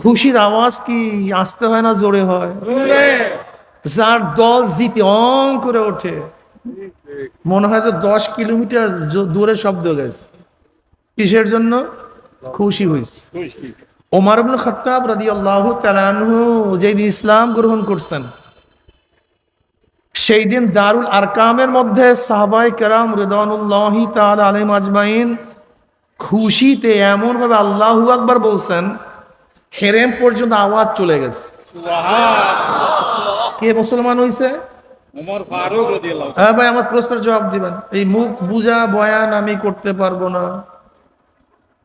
খুশির আওয়াজ কি আসতে হয় না জোরে হয়? যার দল জিতে অং করে ওঠে। মনে হয় যে দশ কিলোমিটার দূরে শব্দ গেছে। কিসের জন্য? খুশি হয়েছে ওমর ইবনে খাত্তাব রাদিয়াল্লাহু তাআলা আনহু যেদিন ইসলাম গ্রহণ করছেন, সেই দিন দারুল আরকামের মধ্যে সাহাবাই কেরাম রেদানুল্লাহি তাআলা আলাইহিম আজমাইন খুশিতে এমন ভাবে আল্লাহু আকবার বলছেন হেরেম পর্যন্ত আওয়াজ চলে গেছে। কে মুসলমান রাদিয়াল্লাহু হ্যাঁ ভাই আমার প্রশ্নের জবাব দিবেন। এই মুখ বুঝা বয়ান আমি করতে পারব না।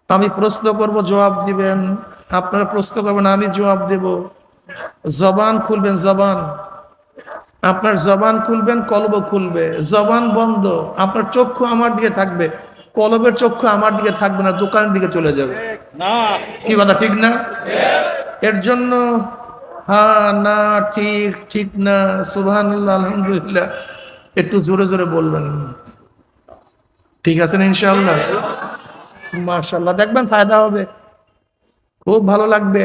আমি প্রশ্ন করব জবাব দিবেন। আপনারা প্রশ্ন করবেন আমি জবাব দেব। জবান খুলবেন জবান। আপনার জবান খুলবেন কলব খুলবে। জবান বন্ধ। আপনার চক্ষু আমার দিকে থাকবে। কলবের চক্ষু আমার দিকে থাকবে না দোকানের দিকে চলে যাবে। না। কি কথা ঠিক না? এর জন্য হ্যাঁ না ঠিক ঠিক না সুবহান আলহামদুলিল্লাহ একটু জোরে জোরে বলবেন। ঠিক আছে না ইনশাল্লাহ মার্শাল্লাহ দেখবেন ফায়দা হবে। খুব ভালো লাগবে।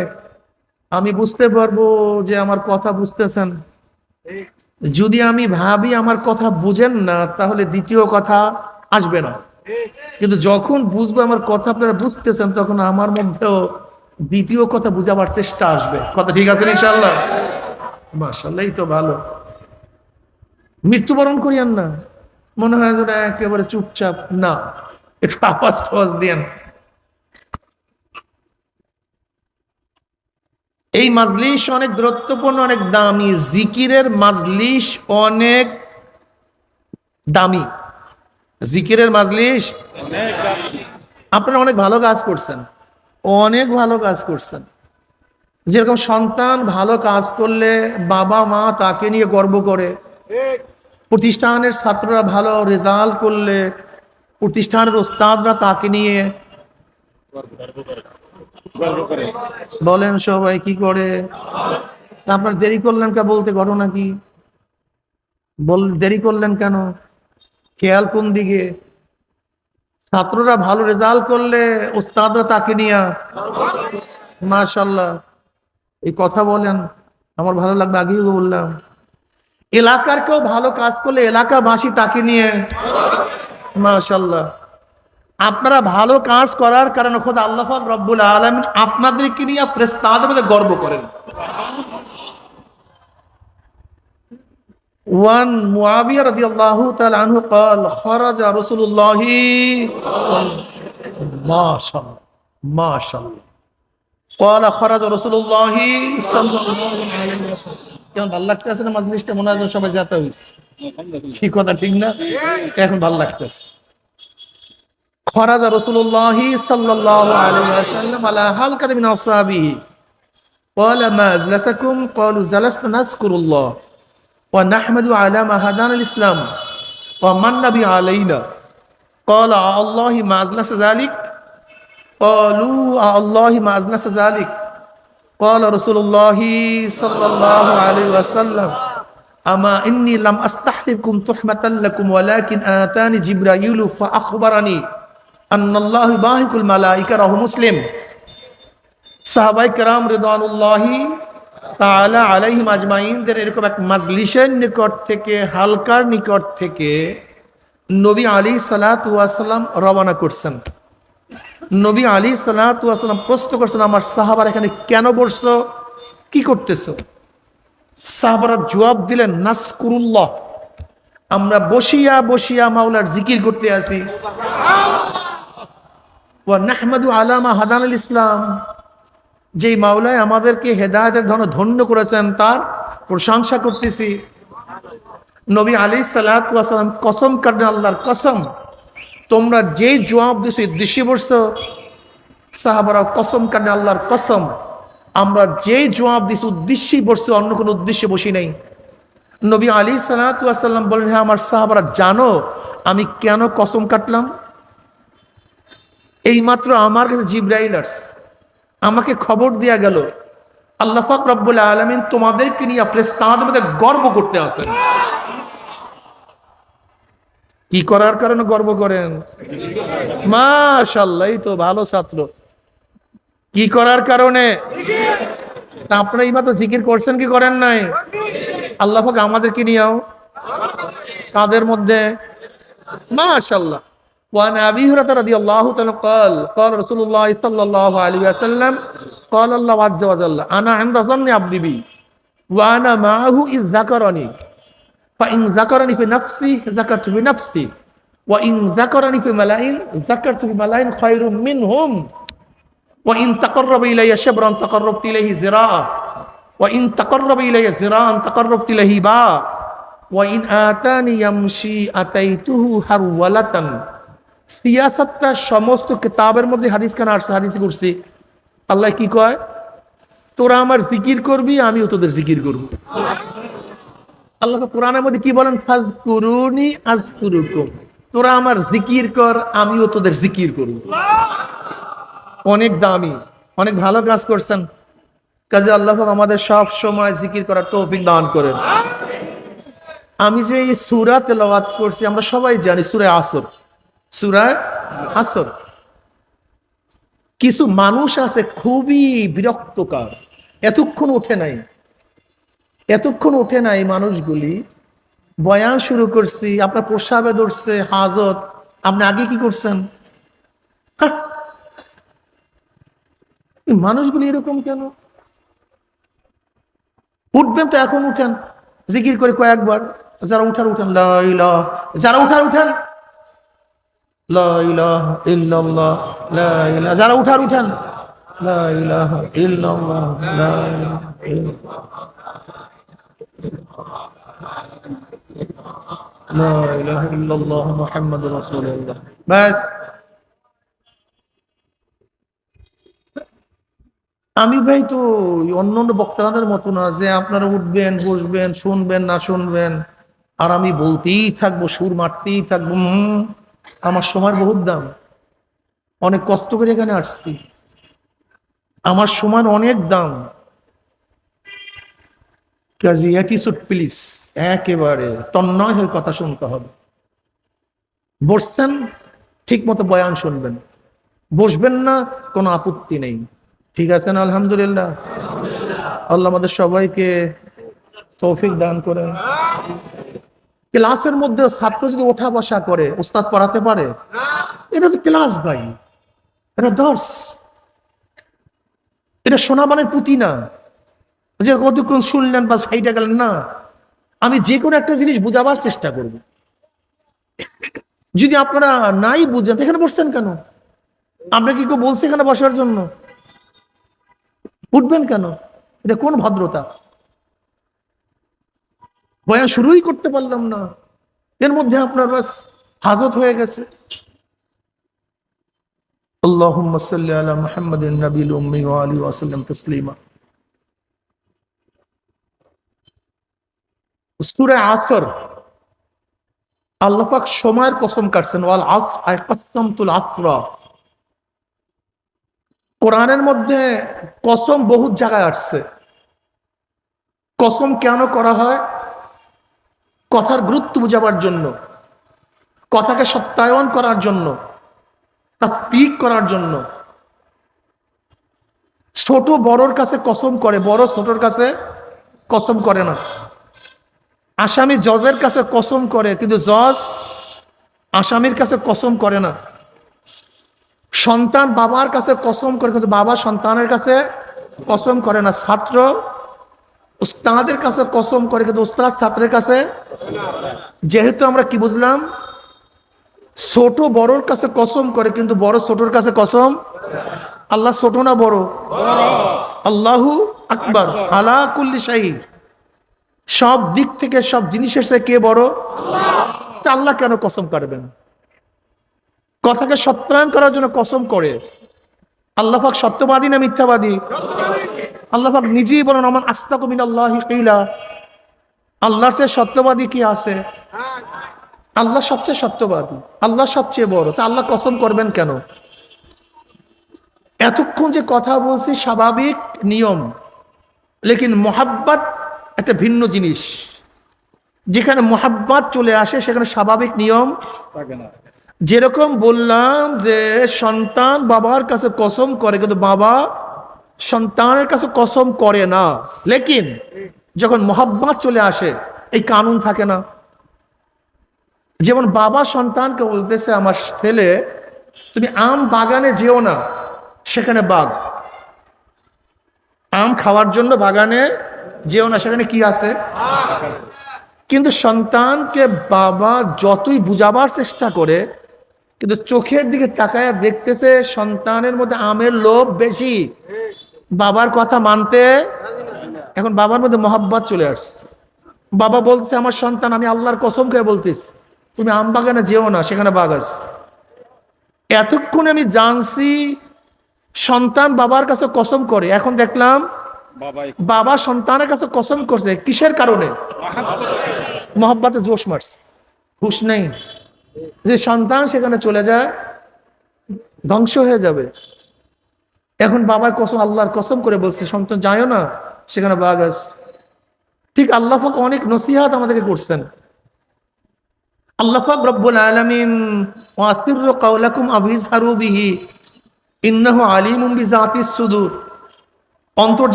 আমি বুঝতে পারব যে আমার কথা বুঝতেছেন। যদি আমি ভাবি আমার কথা বুঝেন না তাহলে দ্বিতীয় কথা আসবে না। কিন্তু যখন বুঝব আমার কথা আপনারা বুঝতেছেন, তখন আমার মধ্যেও দ্বিতীয় কথা বুঝাবার চেষ্টা আসবে। কথা ঠিক আছে ইনশাল্লাহ মাসাল্লাহ তো ভালো। মৃত্যুবরণ করিয়েন না। মনে হয় যেন একেবারে চুপচাপ। না, একটু আওয়াজ টাওয়াজ দিয়েন। এই মাজলিস অনেক গুরুত্বপূর্ণ, অনেক দামি। জিকিরের মাজলিস অনেক দামি। জিকিরের মাজলিস আপনারা অনেক ভালো কাজ করছেন। অনেক ভালো কাজ করছেন। যেরকম সন্তান ভালো কাজ করলে বাবা মা তাকে নিয়ে গর্ব করে। প্রতিষ্ঠানের ছাত্ররা ভালো রেজাল্ট করলে প্রতিষ্ঠানের ওস্তাদরা তাকে নিয়ে বলেন সবাই কি করে? আপনার দেরি করলেন কে বলতে ঘটনা কি? বল দেরি করলেন কেন? খেয়াল কোন দিকে? ছাত্ররা ভালো রেজাল্ট করলে ওস্তাদরা তাকে নিয়ে মাশাল্লাহ এই কথা বলেন, আমার ভালো লাগবে আগেও বললাম। এলাকার কেউ ভালো কাজ করলে এলাকাবাসী তাকে নিয়ে মাশাল্লাহ আপনারা ভালো কাজ করার কারণে খোদ আল্লাহ রব্বুল আলমিন আপনাদেরকে নিয়ে মধ্যে গর্ব করেন। ওয়ান মুআবিয়া রাদিয়াল্লাহু তাআলা আনহু قال خرج رسول الله ما شاء الله ما شاء الله قال خرج رسول الله صلى الله عليه وسلم কেমন ভালো লাগতেছে না মাজলিসটা মনে হয় যেন সবাই যেতে হইছে কি কথা ঠিক না এখন ভালো লাগতেছে خرج رسول الله صلى الله عليه وسلم على حلقة من أصحابه قال ما أجلسكم قالوا جلسنا نذكر الله ونحمد على ما هدانا الإسلام ومن بي علينا قال آه الله ما أجلس ذلك قالوا آه الله ما أجلس ذلك قال رسول الله صلى الله عليه وسلم أما إني لم أستحلفكم تحمة لكم ولكن آتاني جبرائيل فأخبرني أن الله باهك الملائكة راه مسلم সাহাবাই কেরাম রিদানুল্লাহি তাআলা আলাইহিম আজমাইনদের এরকম এক মাজলিসের নিকট থেকে, হালকার নিকট থেকে নবী আলী সালাতু ওয়াসাল্লাম রওনা করছেন। নবী আলী সালাতু ওয়াসাল্লাম প্রশ্ন করছেন, আমার সাহাবার এখানে কেন বসছো? কি করতেছো? সাহাবারা জবাব দিলেন নাসকুরুল্লাহ আমরা বসিয়া বসিয়া মাওলার জিকির করতে আসি। ওয়া নাহমাদু আলামা হাদান ইসলাম। যেই মাওলায় আমাদেরকে হেদায়তের ধন ধন্য করেছেন, তার প্রশংসা করতেছি। নবী আলী সালাম কসম কাটেন আল্লাহর কসম। তোমরা যেই জবাব দিছো বসছো সাহাবারা কসম কাটেন আল্লাহর কসম। আমরা যেই জবাব দিছি, উদ্দেশ্যেই বসছি, অন্য কোনো উদ্দেশ্যে বসি নাই। নবী আলী সালাতাম বলেন হ্যাঁ আমার সাহাবারা জানো, আমি কেন কসম কাটলাম? এইমাত্র আমার কাছে জিব্রাইলার্স আমাকে খবর দেয়া গেল, আল্লাহ পাক রব্বুল আলমিন তোমাদেরকে নিয়ে ফ্রেস্তাদের মধ্যে গর্ব করতে আসেন। কি করার কারণে গর্ব করেন? মাশাল্লাহ তো ভালো ছাত্র। কি করার কারণে? আপনারা এইবার তো জিকির করছেন কি করেন নাই? আল্লাহ পাক আমাদেরকে নিয়েও তাদের মধ্যে, মাশাআল্লাহ। وعن ابي هريره رضي الله تعالى قال قال رسول الله صلى الله عليه وسلم قال الله عز وجل انا عند ظن عبدي بي وانا معه اذ ذكرني فان ذكرني في نفسي ذكرت في نفسي وان ذكرني في ملائين ذكرت في ملائين خير منهم وإن تقرب إلي شبرا تقربت إليه زراعا وإن تقرب إلي زراعا تقربت إليه باعا وإن آتاني يمشي أتيته هرولة সিয়াসতটা সমস্ত কিতাবের মধ্যে হাদিস খান আসছে? হাদিস করছি আল্লাহ কি কয়? তোরা আমার জিকির করবি, আমিও তোদের জিকির করব। আল্লাহ কোরআনের মধ্যে কি বলেন? ফাজ কুরুনি আজ তোরা আমার জিকির কর, আমিও তোদের জিকির করব। অনেক দামি, অনেক ভালো কাজ করছেন। কাজে আল্লাহ আমাদের সব সময় জিকির করার তৌফিক দান করেন। আমি যে এই সুরা তেলাওয়াত করছি, আমরা সবাই জানি সুরে আসর। সুরায় আসর কিছু মানুষ আছে খুবই বিরক্তকার। এতক্ষণ ওঠে নাই। এতক্ষণ ওঠে নাই মানুষগুলি। বয়ান শুরু করছি, আপনার প্রসাবে ধরছে, হাজত। আপনি আগে কি করছেন? মানুষগুলি এরকম কেন? উঠবেন তো এখন উঠেন। জিকির করে কয়েকবার, যারা উঠার উঠেন যারা উঠার উঠেন যারা উঠার উঠেন। আমি ভাই তো অন্য অন্য বক্তাদের মতো না যে আপনারা উঠবেন বসবেন শুনবেন না শুনবেন। আর আমি বলতেই থাকব সুর মারতেই থাকব হুম, আমার সময়ের বহুত দাম। অনেক কষ্ট করে এখানে আসছি। আমার সময়ের অনেক দাম। কাজী প্লিজ, একেবারে তন্ময় হয়ে কথা শুনতে হবে। বসছেন ঠিক মতো বয়ান শুনবেন। বসবেন না, কোনো আপত্তি নেই। ঠিক আছে না আলহামদুলিল্লাহ। আল্লাহ আমাদের সবাইকে তৌফিক দান করেন। ক্লাসের মধ্যে ছাত্র যদি ওঠা বসা করে ওস্তাদ পড়াতে পারে? এটা তো ক্লাস ভাই। এটা দর্শ। এটা সোনাবানের পুঁতি না। যে কতক্ষণ শুনলেন বা ফাইটা গেলেন, না। আমি যে কোনো একটা জিনিস বুঝাবার চেষ্টা করব। যদি আপনারা নাই বুঝেন, এখানে বসছেন কেন? আপনাকে কি কেউ বলছে এখানে বসার জন্য? উঠবেন কেন? এটা কোন ভদ্রতা? বয়ান শুরুই করতে পারলাম না এর মধ্যে আপনার বাস হাজত হয়ে গেছে اللهم صل على محمد النبي الأمي وآله وسلم تسليما সূরা আসর আল্লাহ পাক সময়ের কসম কাটছেন ওয়াল আসর আই কসমতুল আসরা কোরআনের মধ্যে কসম বহুত জায়গায় আসছে কসম কেন করা হয় কথার গুরুত্ব বোঝাবার জন্য, কথাকে সত্যায়ন করার জন্য তাত্বিক করার জন্য। ছোট বড়র কাছে কসম করে, বড় ছোটর কাছে কসম করে না। আসামি জজের কাছে কসম করে, কিন্তু জজ আসামির কাছে কসম করে না। সন্তান বাবার কাছে কসম করে, কিন্তু বাবা সন্তানের কাছে কসম করে না। ছাত্র উস্তাদের কাছে কসম করে, কিন্তু উস্তাদ ছাত্রের কাছে যেহেতু আমরা কি বুঝলাম? ছোট বড়র কাছে কসম করে, কিন্তু বড় ছোটর কাছে কসম? আল্লাহ ছোট না বড়? আল্লাহু আকবার, আলা কুল্লি সব দিক থেকে সব জিনিসের সাথে কে বড়? আল্লাহ কেন কসম কাটবেন কথাকে সত্যায়ন করার জন্য কসম করে। আল্লাহ সত্যবাদী না মিথ্যাবাদী? আল্লাহ নিজেই বলেন আমার আস্তা কমিন আল্লাহ আল্লাহর চেয়ে সত্যবাদী কি আছে? আল্লাহ সবচেয়ে সত্যবাদী আল্লাহ সবচেয়ে বড়। তা আল্লাহ কসম করবেন কেন? এতক্ষণ যে কথা বলছি স্বাভাবিক নিয়ম লেকিন মোহাব্বত একটা ভিন্ন জিনিস। যেখানে মোহাব্বত চলে আসে সেখানে স্বাভাবিক নিয়ম। থাকে না। যেরকম বললাম যে সন্তান বাবার কাছে কসম করে কিন্তু বাবা সন্তানের কাছে কসম করে না। লেকিন যখন মোহাব্বত চলে আসে, এই কানুন থাকে না। যেমন বাবা সন্তানকে বলতেছে, আমার ছেলে, তুমি আম বাগানে যেও না, সেখানে বাঘ। আম খাওয়ার জন্য বাগানে যেও না, সেখানে কি আছে? কিন্তু সন্তানকে বাবা যতই বুঝাবার চেষ্টা করে, কিন্তু চোখের দিকে তাকায় দেখতেছে সন্তানের মধ্যে আমের লোভ বেশি। বাবার কথা মানতে এখন বাবার মধ্যে মহাব্বত চলে আসছে। বাবা বলছে আমার সন্তান আমি আল্লাহর কসম খেয়ে বলতিস তুমি আম বাগানে যেও না সেখানে বাঘ আছে। এতক্ষণে আমি জানছি সন্তান বাবার কাছে কসম করে। এখন দেখলাম বাবা সন্তানের কাছে কসম করছে কিসের কারণে? মোহাব্বতে জোশ মারস হুশ নেই। যে সন্তান সেখানে চলে যায় ধ্বংস হয়ে যাবে। এখন বাবা কসম, আল্লাহর কসম করে বলছে, সন্তান যায়ও না সেখানে বাঘ আছে ঠিক আল্লাহাক অনেক নসিহাত আমাদেরকে করছেন। আল্লাহ পাক রব্বুল আলামিন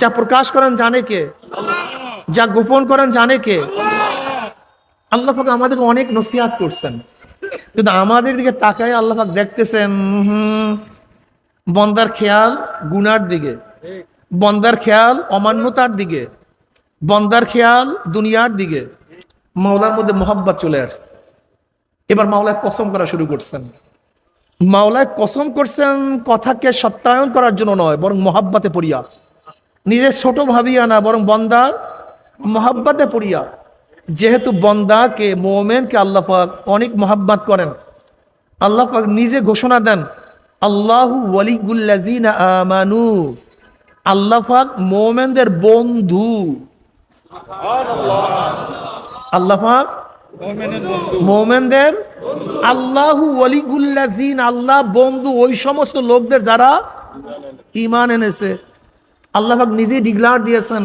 যা প্রকাশ করেন জানে কে যা গোপন করেন জানে কে আল্লাহ পাক আমাদেরকে অনেক নসিহাত করছেন। কিন্তু আমাদের দিকে তাকায় আল্লাহাক দেখতেছেন বন্দার খেয়াল গুনার দিকে, বন্দার খেয়াল অমান্যতার দিকে, বন্দার খেয়াল দুনিয়ার দিকে। মাওলার মধ্যে মোহাব্বত চলে আসছে। এবার মাওলায় কসম করা শুরু করছেন। মাওলায় কসম করছেন কথাকে সত্যায়ন করার জন্য নয়, বরং মহাব্বাতে পড়িয়া। নিজের ছোট ভাবিয়া না, বরং বন্দার মহাব্বাতে পড়িয়া। যেহেতু বন্দাকে মোমেনকে আল্লাহ পাক অনেক মহাব্বাত করেন। আল্লাহফাক নিজে ঘোষণা দেন আল্লাহু ওয়ালিগুল্লাযিনা আমানু। আল্লাহ পাক মোমেনদের বন্ধু। আল্লাহ পাক মুমিনের বন্ধু। মোমেনদের আল্লাহু ওয়ালিগুল্লাযিন আল্লাহ বন্ধু ওই সমস্ত লোকদের যারা ইমান এনেছে। আল্লাহ পাক নিজেই ডিক্লার দিয়েছেন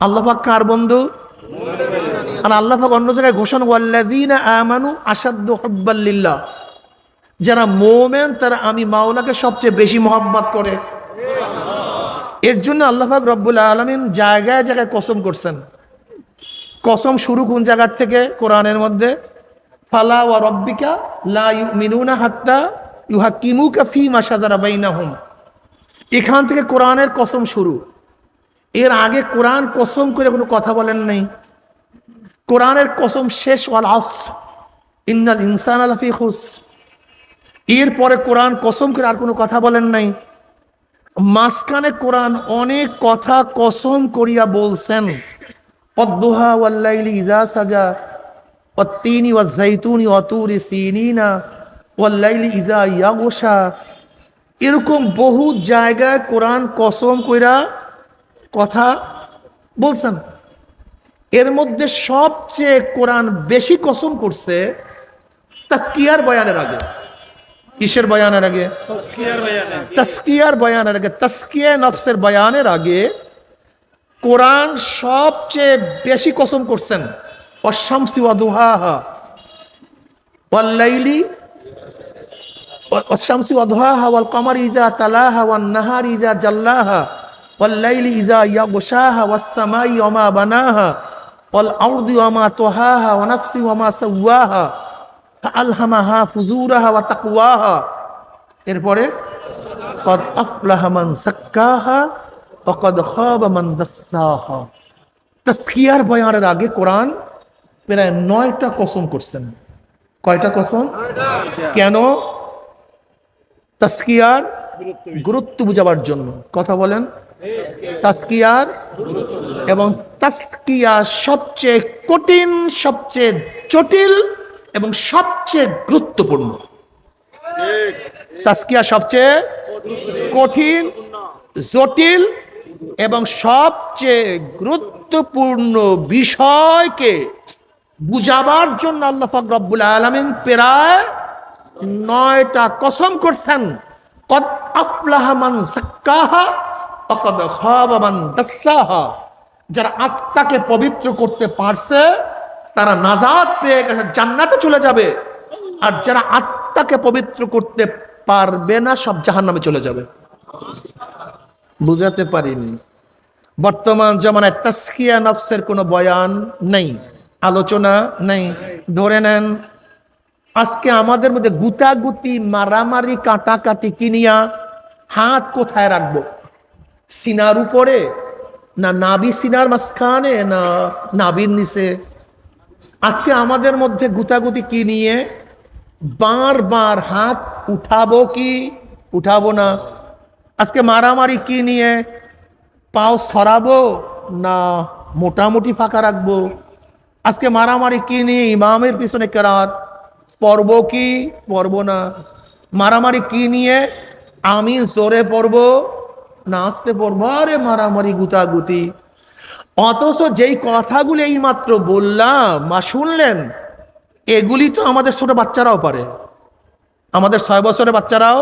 আল্লাহাক কার বন্ধু? আর আল্লাহ অন্য জায়গায় ঘোষণা ওয়াল্লাযিনা আমানু আশাদ্দু হুব্বাল্লিল্লাহ যারা মোমেন, তারা আমি মাওলাকে সবচেয়ে বেশি মহব্বত করে। এর জন্য আল্লাহ পাক রব্বুল আলামিন জায়গায় জায়গায় কসম করছেন। কসম শুরু কোন জায়গার থেকে? কোরআনের মধ্যে, ফালা ওয়া রব্বিকা লা ইউমিনুনা হাত্তা ইউহাক্কিমুকা ফীমা শাজারা বাইনাহুম। এখান থেকে কোরআনের কসম শুরু। এর আগে কোরআন কসম করে কোনো কথা বলেন নাই। কোরআনের কসম শেষ ওয়াল আসর। ইন্নাল ইনসান আলফি হুস এরপরে কোরআন কসম করে আর কোনো কথা বলেন নাই। মাঝখানে কোরআন অনেক কথা কসম করিয়া বলছেন। অদ্দোহা ওয়াল্লাইলি ইজা সাজা, অত্তিনি ওয়া জাইতুনি অতুরি সিনিনা, ওয়াল্লাইলি ইজা ইয়াগোসা এরকম বহু জায়গায় কোরআন কসম কইরা কথা বলছেন। এর মধ্যে সবচেয়ে কোরআন বেশি কসম করছে তাস্কিয়ার বয়ানের আগে। কিসের বয়ানের আগে? তসকিয়ার বয়ানের আগে। তাস্কিয়া নফসের বয়ানের আগে কোরআন সবচেয়ে বেশি কসম করছেন। অশামসি ওয়াদুহাহা ওয়াল্লাইলি অশামসি ওয়াদুহাহা ওয়াল কমার ইজা তালাহা ওয়ান নাহার ইজা জাল্লাহা। ওয়াল্লাইলি ইজা ইয়া গোসাহা ওয়াসামাই অমা বানাহা ওয়াল আউদি অমা তোহাহা ওয়ানাফসি অমা সাউয়াহা আলহামাহা ফুজুরাহা ওয়া তাকুয়াহা এরপরে, কদ আফলাহমান সাক্কাহা অকদ খাবামান তাসকিয়ার বয়ানের আগে কোরআন প্রায় নয়টা কসম করছেন। কয়টা কসম? কেন? তাসকিয়ার গুরুত্ব বুঝাবার জন্য। কথা বলেন। তাসকিয়ার এবং তাস্কিয়া সবচেয়ে কঠিন, সবচেয়ে জটিল এবং সবচেয়ে গুরুত্বপূর্ণ। তাস্কিয়া সবচেয়ে কঠিন, জটিল এবং সবচেয়ে গুরুত্বপূর্ণ বিষয়কে বুঝাবার জন্য আল্লাহ পাক রব্বুল আলামিন প্রায় নয়টা কসম করছেন। কদ আফলাহা মান যারা আত্মাকে পবিত্র করতে পারছে, তারা নাজাত পেয়ে গেছে, জান্নাতে চলে যাবে। আর যারা আত্মাকে পবিত্র করতে পারবে না, সব জাহান্নামে চলে যাবে। বুঝাতে পারিনি। বর্তমান জমানায় তাস্কিয়া নফসের কোনো বয়ান নেই, আলোচনা নেই, ধরে নেন, আজকে আমাদের মধ্যে গুতাগুতি, মারামারি, কাটাকাটি কিনিয়া হাত কোথায় রাখব? সিনার উপরে, না নাবি সিনার মাঝখানে, না নাবির নিচে। আজকে আমাদের মধ্যে গুতাগুতি কি নিয়ে? বারবার হাত উঠাবো কি, উঠাবো না। আজকে মারামারি কি নিয়ে? পাও সরাবো না মোটামুটি ফাঁকা রাখব? আজকে মারামারি কি নিয়ে ইমামের পিছনে কেরাত? পড়ব কি, পড়ব না। মারামারি কি নিয়ে আমি জোরে পড়ব? না আসতে পড়ব আরে মারামারি গুতাগুতি। অথচ যেই কথাগুলো এই মাত্র বললাম, মা শুনলেন, এগুলি তো আমাদের ছোট বাচ্চারাও পারে। আমাদের ছয় বছরের বাচ্চারাও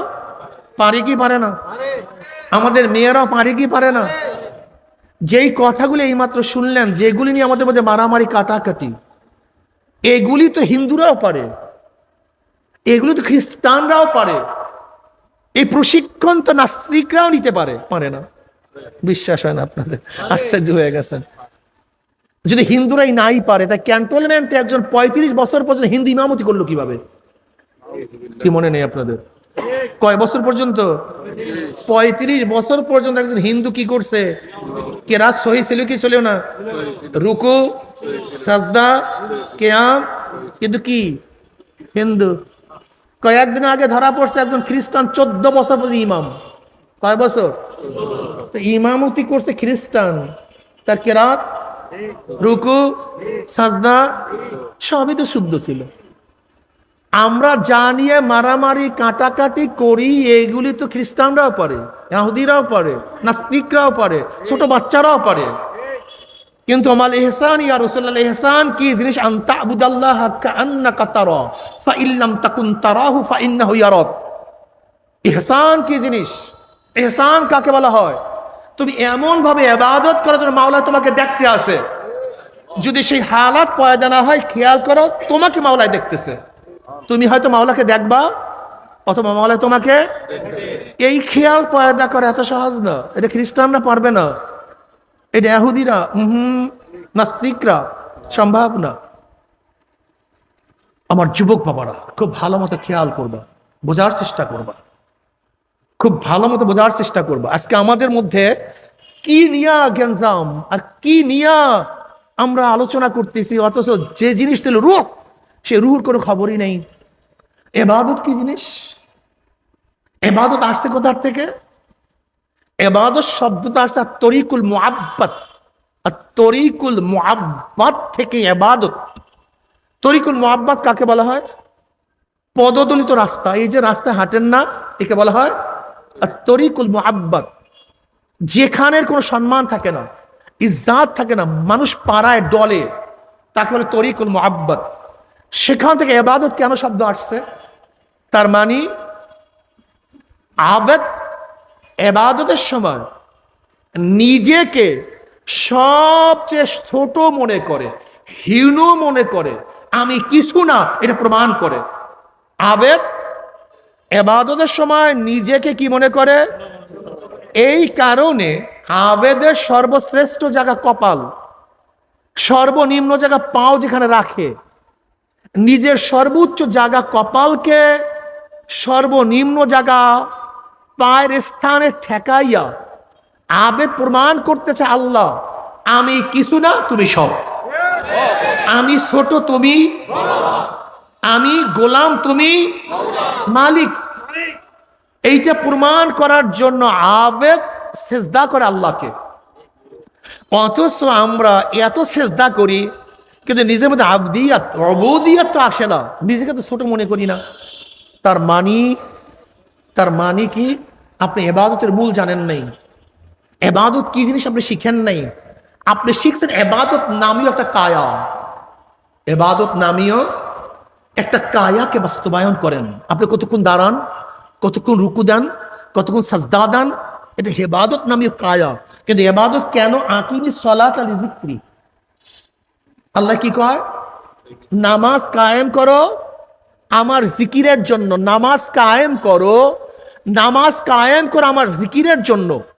পারে কি পারে না? আমাদের মেয়েরাও পারে কি পারে না? যেই কথাগুলো এইমাত্র শুনলেন, যেগুলি নিয়ে আমাদের মধ্যে মারামারি কাটাকাটি, এগুলি তো হিন্দুরাও পারে, এগুলি তো খ্রিস্টানরাও পারে। এই প্রশিক্ষণ তো নাস্তিকরাও নিতে পারে। পারে না। বিশ্বাস হয় না আপনাদের। আশ্চর্য হয়ে গেছেন। যদি হিন্দুরাই নাই পারে তা ক্যান্টনমেন্টে একজন পঁয়ত্রিশ বছর পর্যন্ত হিন্দু ইমামতি করল কীভাবে? কি মনে নেই আপনাদের? কয় বছর পর্যন্ত? পঁয়ত্রিশ বছর পর্যন্ত একজন হিন্দু কি করছে? কেরাত সহি ছিল কি ছিল না? রুকু, সাজদা, কেয়াম। কিন্তু কি? হিন্দু। কয়েকদিন আগে ধরা পড়ছে একজন খ্রিস্টান, চোদ্দ বছর পর্যন্ত ইমাম। কয় বছর? তো ইমামতি করছে খ্রিস্টান। তার কেরাত, রুকু, সাজদা, সবই তো শুদ্ধ ছিল। আমরা জানিয়ে মারামারি, কাটাকাটি করি, এগুলি তো খ্রিস্টানরাও পারে ইহুদিরাও পারে, নাস্তিকরাও পারে, ছোট বাচ্চারাও পারে। কিন্তু আমাল এহসান ইয়া রাসূলুল্লাহ এহসান কি জিনিস? আনতা আবুদাল্লাহ কান্নাকা তারা, ফা ইল্লাম তাকুন তারাহু, ফা ইয়ারাক। এহসান কি জিনিস? এহসান কাকে বলা হয়? তুমি এমন ভাবে ইবাদত করার জন্য মাওলা তোমাকে দেখতে আসে। যদি সেই হালাত পয়দা না হয়, খেয়াল করো, তোমাকে মাওলায় দেখতেছে। তুমি হয়তো মাওলাকে দেখবা, অথবা মাওলায় তোমাকে এই খেয়াল পয়দা করা এত সহজ না। এটা খ্রিস্টানরা পারবে না। এটা এহুদিরা হুম নাস্তিকরা সম্ভব না আমার যুবক বাবারা, খুব ভালো মতো খেয়াল করবা, বোঝার চেষ্টা করবা। খুব ভালো মতো বোঝার চেষ্টা করবা। আজকে আমাদের মধ্যে কি নিয়া গ্যাঞ্জাম আর কি নিয়া আমরা আলোচনা করতেছি, অথচ যে জিনিস ছিল রুহ, সে রুহুর কোনো খবরই নেই। এবাদত কি জিনিস? এবাদত আসছে কোথার থেকে? এবাদত শব্দটা আসছে আর তরিকুল মুআব্বাত। আর তরিকুল মুআব্বাত থেকে এবাদত। তরিকুল মুআব্বাত কাকে বলা হয়? পদদলিত রাস্তা। এই যে রাস্তায় হাঁটেন না, একে বলা হয় আর তরিকুল মুআব্বাত। যেখানের কোনো সম্মান থাকে না, ইজ্জাত থাকে না, মানুষ পাড়ায় ডলে, তাকে বলে তরিকুল মুআব্বাত। সেখান থেকে এবাদত কেন শব্দ আসছে? তার মানে আবেদ এবাদতের সময় নিজেকে সবচেয়ে ছোট মনে করে, হীন মনে করে, আমি কিছু না, এটা প্রমাণ করে। আবেদ, এবাদতের সময় নিজেকে কি মনে করে? এই কারণে আবেদের সর্বশ্রেষ্ঠ জায়গা কপাল, সর্বনিম্ন জায়গা পাও যেখানে রাখে। নিজের সর্বোচ্চ জায়গা কপালকে সর্বনিম্ন জায়গা পায়ের স্থানে ঠেকাইয়া আবেদ প্রমাণ করতেছে আল্লাহ, আমি কিছু না, তুমি সব। আমি ছোট, তুমি আমি গোলাম, তুমি মালিক। এইটা প্রমাণ করার জন্য আবেদ সেজদা করে আল্লাহকে। অথচ আমরা এত সেজদা করি কিন্তু নিজের মধ্যে আবদিয়াত, অবদিয়াত তো আসে না, নিজেকে তো ছোট মনে করি না। তার মানি তার মানে কি? আপনি এবাদতের মূল জানেন নাই। এবাদত কি জিনিস আপনি শিখেন নাই? আপনি শিখছেন এবাদত নামীয় একটা কায়া। এবাদত নামীয় একটা কায়াকে বাস্তবায়ন করেন। আপনি কতক্ষণ দাঁড়ান, কতক্ষণ রুকু দেন, কতক্ষণ সাজদা দেন, এটা হেবাদত নামীয় কায়া। কিন্তু এবাদত কেন? আকিনি সলাত আলি জিক্রি আল্লাহ কি কয়? নামাজ কায়েম করো, আমার জিকিরের জন্য নামাজ কায়েম করো নামাজ কায়েম করা আমার জিকিরের জন্য।